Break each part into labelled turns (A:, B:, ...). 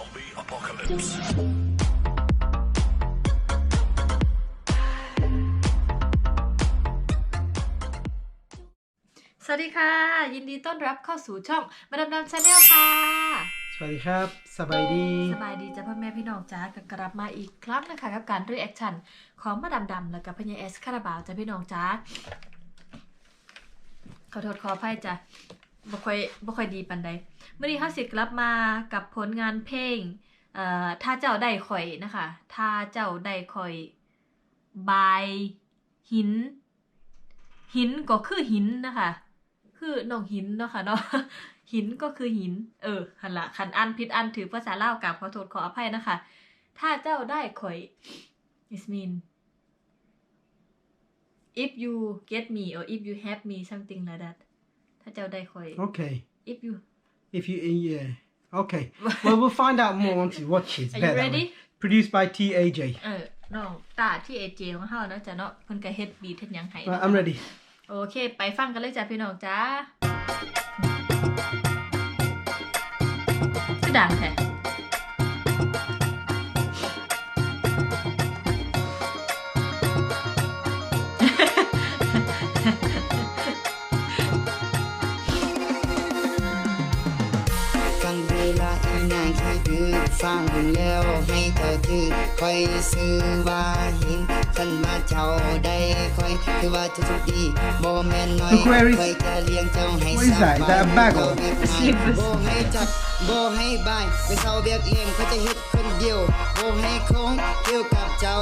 A: Zombie apocalypse.
B: สวัสดีค่ะ ยินดีต้อนรับเข้าสู่ช่องมาดามดามชาแนลค่ะ
C: สวัสดีครับ สบายดี
B: สบายดีจ้ะพ่อแม่พี่น้องจ้าก็กลับมาอีกครั้งนะคะ กับการรีแอคชั่นของมาดามดำแล้วกับพญาเอสคาราบาวจ้ะพี่น้องจ้าขอโทษขออภัยจ้ะ บ่ค่อยบ่ค่อยดีปานใดเมื่อนี้เฮาสิกลับมากับผลงานเพลงเอ่อถ้าเจ้าได้ข่อยนะคะถ้าเจ้าได้ข่อยบายหิน หินก็คือหินนะคะ คือน้องหินเนาะค่ะเนาะหินก็คือหิน เออหันละคันอันผิดอันถือภาษาเล่ากับขอโทษขออภัยนะคะ ถ้าเจ้าได้ข่อย it mean if you get me or if you have me something like that ถ้าเจ้าได้ข่อย
C: Okay.
B: if you
C: If you, yeah. Okay. Well, we'll find out more once you watch it. It's
B: are you
C: better that
B: ready
C: way. Produced by TAJ.
B: เออน้องตาที่เอเจของเฮาเนาะจ้ะเนาะเพิ่นก็เฮ็ดบีทเฮ็ดหยังให้
C: Right, I'm ready.
B: โอเค ไปฟังกันเลยจ้ะพี่น้องจ้าคือดังแท้
D: ลาอีนางที่ดื้อฟังแล้วให้เธอถือคอยซื้อว่าหินขันมาเจ้าได้คอยคือว่าจะทุกดีบ่แม่นน้อย
C: Look, where is-
D: คอยจะเลี้ยงเจ้าให้
C: What is that? Is that a bag or-
D: บ่ให้จับบ่ให้บายไปเศร้าเบียกเลี้ยงเขาจะเฮ็ดคนเดียวบ่ให้คงเกี่ยวกับเจ้า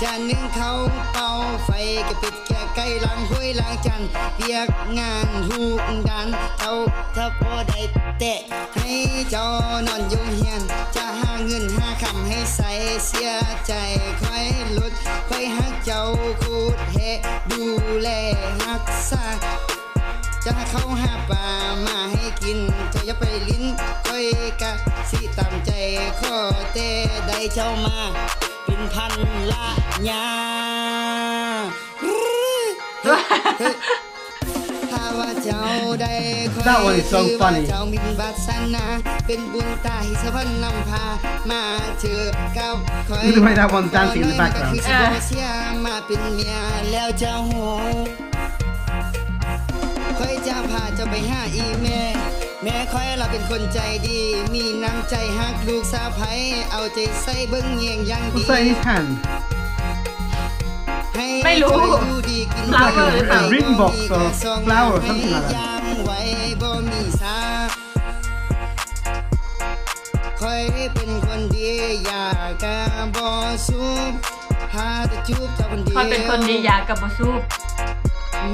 D: จะนึ่งเขาเป่าไฟกระปิดแก่ไก่ล้างห้วยล้างจันเรียกงานทุกดันเจ้าถ้าพอได้แตะให้เจ้านอนอยู่เฮียน จะหาเงินหาคำให้ใส่เสียใจค่อยลดค่อยหักเจ้าคูดเฮดูแลรักษาจะเขาหาปลามาให้กินเธอย่าไปลิ้นค่อยกะสิตามใจขอเตได้เจ้ามาเป็นพันละ ยาถ้าว่าเจ้าได้คอย
C: That one is so
D: ถือว่า
C: funny.
D: เจ้ามีวาสนาเป็นบุญตาหิสะพันนำพามาเถือกับคอย
C: Look at the way that one's dancing in the
D: ขอน้อยมันก็
C: background.
D: คือสิบ่เสียมาเป็นเมียแล้วเจ้าหูคอยจะพาเจ้าไปหาอีแม่ แม่คอยเราเป็นคนใจดี มีน้ำใจฮักลูกสาวไผเอาใจใส่เบิ้งเงียงอยังดี
C: What's that in his hand?
D: ให้
B: ไม่รู้
D: คอยอยู่ดีกิน
B: Flower หรือเปล่า
C: Ring box or flower or something like that.
D: ยามไว้บ่มีสาคอยเป็นคนดีอยากกะบ่สูบหาแต่จูบเจ้าคนเดียว
B: คอยเป็นคนดีอยากกับบซูบ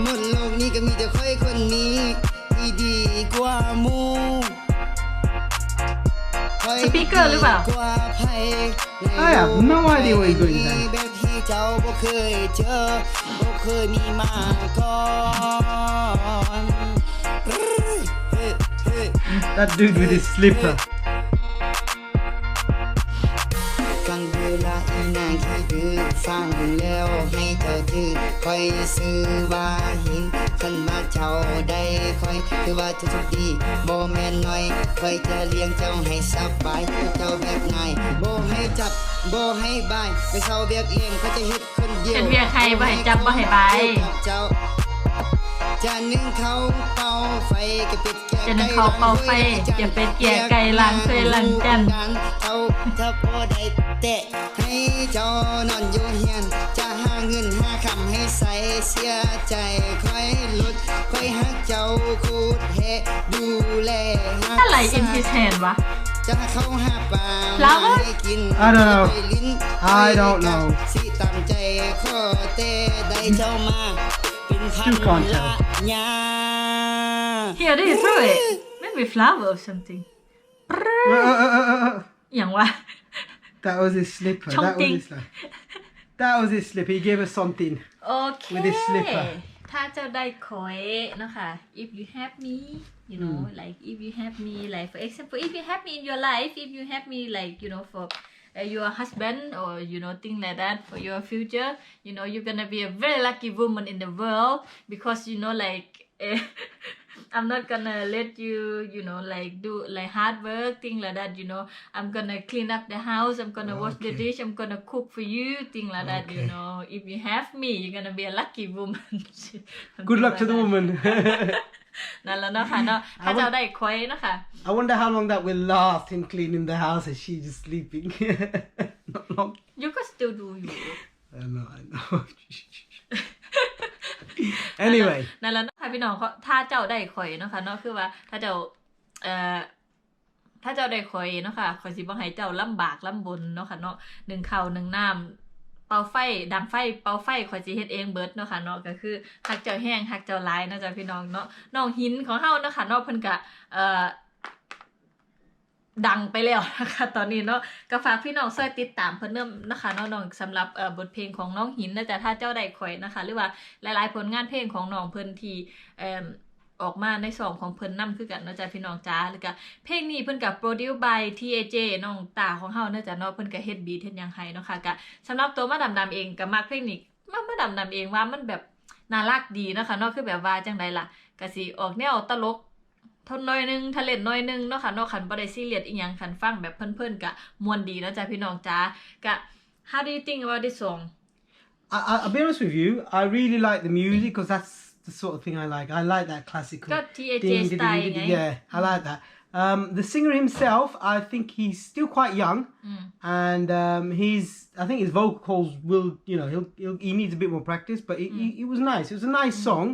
D: หมดโลกนี้ก็มีแต่ค่อยคนนี้ที่ดีกว่าหมูค่อย
B: สปีกเกอร์หรือเปล่า
D: ดีกว่าไผ
C: I have no idea what he's doing there.
D: แบบที่เจ้าบ่เคยเจอบ่เคยมีมาก่อนเฮ้ยเฮ้ยเฮ้ย
C: That dude with his slipper.
D: ฟังแล้วให้เธอถือคอยซื้อว่าหินขันมาเจ้าได้คอยคือว่าจะทุกดีบ่แม่นน้อยคอยจะเลี้ยงเจ้าให้สบายเจ้าแบบง่ายบ่ให้จับบ่ให้บายไปเศร้าเบียกเลี้ยงเขาจะเฮ็ดคนเดียว
B: เป็นเวียใครบ่ให้จับบ่ให้บาย
D: เจ้าจะนึ่งเขาเป่าไฟกระปิดแก่
B: จะนึ่งเขาเป่าไฟอย่าไปแก่ไก่ล้างถ้วยล้างจาน
D: เจ้าถ้าพอได้ แตะให้เจ้านอนอยู่เฮียน จะหาเงินหาคำให้ใส่เสียใจค่อยลดค่อยหักเจ้าคูดเฮดูแลรักษา
B: อะไร in his hand วะ
D: จะเข้าหาปลา
B: Flower?
D: ให้กิน
C: I don't know.
D: ไปลิ้น
C: I don't know.
D: สิตามใจขอเตได้เจ้ามา เป็นพัน
C: Still can't tell.
D: ละยา
B: Here they throw it maybe flower or something
C: Uh, uh, uh, uh, uh.
B: อย่างวะ
C: That was his slipper. That was
B: Chongqing.
C: his slipper. That was his slipper. He gave us something.
B: โอเค
C: With his slipper
B: ถ้าเจ้าได้คอยนะคะ if you have me you know like if you have me like for example if you have me in your life if you have me like you know for uh, your husband or you know thing like that for your future you know you're gonna be a very lucky woman in the world because you know like eh, I'm not gonna let you you know like do like hard work thing like that you know I'm gonna clean up the house I'm gonna wash the
C: Okay.
B: dish I'm gonna cook for you thing like that you
C: Okay.
B: know if you have me you're gonna be a lucky woman
C: Good luck to the woman.
B: นั่นแหล้วเนาะค่ะเนาะถ้าเจ้าได้คอยเนาะค่ะ
C: I wonder how long that will last, him cleaning the house and she just sleeping. Not long.
B: you can still do you
C: I know, I know. anyway,
B: นั่นแหล้วเนาะค่ะพี่น้องเขาถ้าเจ้าได้คอยเนาะค่ะเนาะคือว่า ถ้าเจ้าเอ่อถ้าเจ้าได้คอยเนาะค่ะคอยสิบ่ให้เจ้าลำบากลำบนเนาะค่ะเนาะหนึ่งข้าวหนึ่งน้ำเป่าไฟดังไฟเป่าไฟคอยสิเฮ็ดเองเบิดเนาะค่ะเนาะก็คือหักเจ้าแห้งหักเจ้าหลายเนาะจ้ะพี่น้องเนาะน้องหินของเฮาเนาะค่ะเนาะเพิ่นก็เอ่อ ดังไปแล้วนะคะตอนนี้เนาะก็ฝากพี่น้องช่วยติดตามเพิ่นเนิ่มนะคะน้องสำหรับเอ่อบทเพลงของน้องหินนะจ๊ะถ้าเจ้าใดข่อยนะคะ หรือว่าหลายๆผลงานเพลงของน้องเพิ่นที่เออออกมาในสองของเพิ่นนํคือกันเนาะจ๊ะพี่น้องจ้าแล้วก็เพลงนี้เพิ่นกับ produce by TAJ น้องตาของเฮาเนาะจ๊ะเนาะเพิ่นก็เฮ็ดบีทเฮ็ดยังให้เนาะค่ะก็สำหรับตัวมาดำดำเองก็มักเพลงนี้มามาดำดำเองว่ามันแบบน่ารักดีนะคะเนาะคือแบบว่าจังไดล่ะก็สิออกแนวตลก ทนหน้อยหนึงทะเลนหน้อยหนึงเนาะค่ะเนาะคันบ่ได้ซีเรียสอีหยังคันฟังแบบเพิ่นๆกะม่วนดีเนาะจ้ะพี่น้องจ้ากะ how do you think about this song
C: I, I, I'll be honest with you, I really like the music because that's the sort of thing I like. I like that classical.
B: ก็ TAJ
C: ding, ding,
B: สไตล์
C: ding,
B: ไง
C: ding, Yeah, I like that. Um, the singer himself, I think he's still quite young,
B: อืม
C: and um, he's. I think his vocals will, you know, he'll, he'll he needs a bit more practice, but it, it, it was nice. It was a nice song,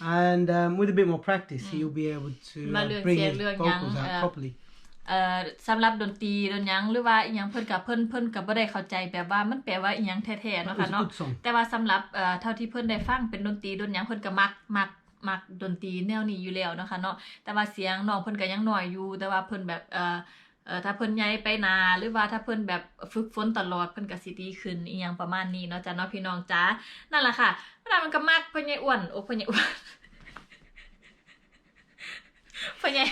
C: And um, with a bit more practice, he'll be able to
B: Ma
C: uh,
B: lương
C: bring
B: xe,
C: his
B: lương
C: vocals
B: nhắn,
C: out
B: ờ,
C: properly.
B: เอ่อสำหรับดนตรีดนหยังหรือว่าอีหยังเพิ่นกับเพิ่นเพิ่นกับบ่ได้เข้าใจแบบว่ามันแปลว่าอีหยังแท้ๆ
C: That
B: เนาะ
C: was
B: ค่ะ
C: a
B: เนาะ
C: good song.
B: แต่ว่าสำหรับเอ่อเท่าที่เพิ่นได้ฟังเป็นดนตรีดนหยังเพิ่นก็มักมักมักดนตรีแนวนี้อยู่แล้วเนาะค่ะเนาะแต่ว่าเสียงน้องเพิ่นก็ยังน้อยอยู่แต่ว่าเพิ่นแบบเอ่อ เอ่อถ้าเพิ่นใหญ่ไปนาหรือว่าถ้าเพิ่นแบบฝึกฝนตลอดเพิ่นก็สิดีขึ้นอีหยังประมาณนี้เนาะจ้ะเนาะพี่น้องจ้านั่นล่ะค่ะเวลามันก็มักเพิ่นใหญ่อ้วนโอ้เพิ่นใหญ่อ้วนเพิ่นใหญ่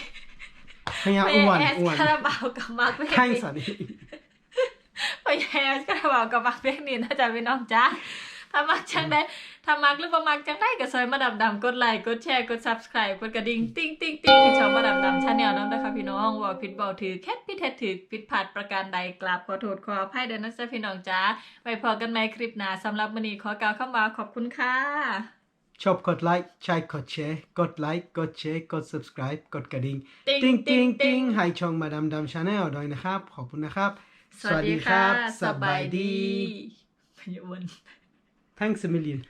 C: Hang out
B: เพิ่น
C: with
B: ใหญ่
C: one,
B: แอส
C: one.
B: คาราบาวกับมักเพลง
C: Thanks,
B: นี้
C: honey.
B: พยายามก็บอกกับมักเพลงนี้นะจ๊ะพี่น้องจ้า ถ้ามักจังได้ถ้ามักหรือบ่มักจังได้ก็ซอยมาดำดำกดไลค์กดแชร์กด subscribe กดกระดิ่งติ๊งติ๊งติ๊งที่ช่องมาดำดำชาแนลน้องนะคะพี่น้องว่าผิดเบาถือแค่พิดเท็จถือผิดพลาดประการใดกราบขอโทษขออภัยเด้อนะจ๊ะพี่น้องจ้าไว้พอกันใหม่คลิปหน้าสำหรับมื้อนี้ขอกล่าวคำว่าขอบคุณค่ะ
C: Chop got like, chai got share, got like, got share, got subscribe, got กระดิ่ง
B: ติ๊ง
C: ติ้ง
B: ติ๊
C: ติ้
B: ง
C: ง
B: ติ๊
C: ติ้
B: ง
C: งให้ช่องมาดามดามชาแนลด้วยนะครับ ขอบคุณนะครับ
B: สวัสดีค่ะ
C: สบายดี
B: พยาวน
C: Thanks a million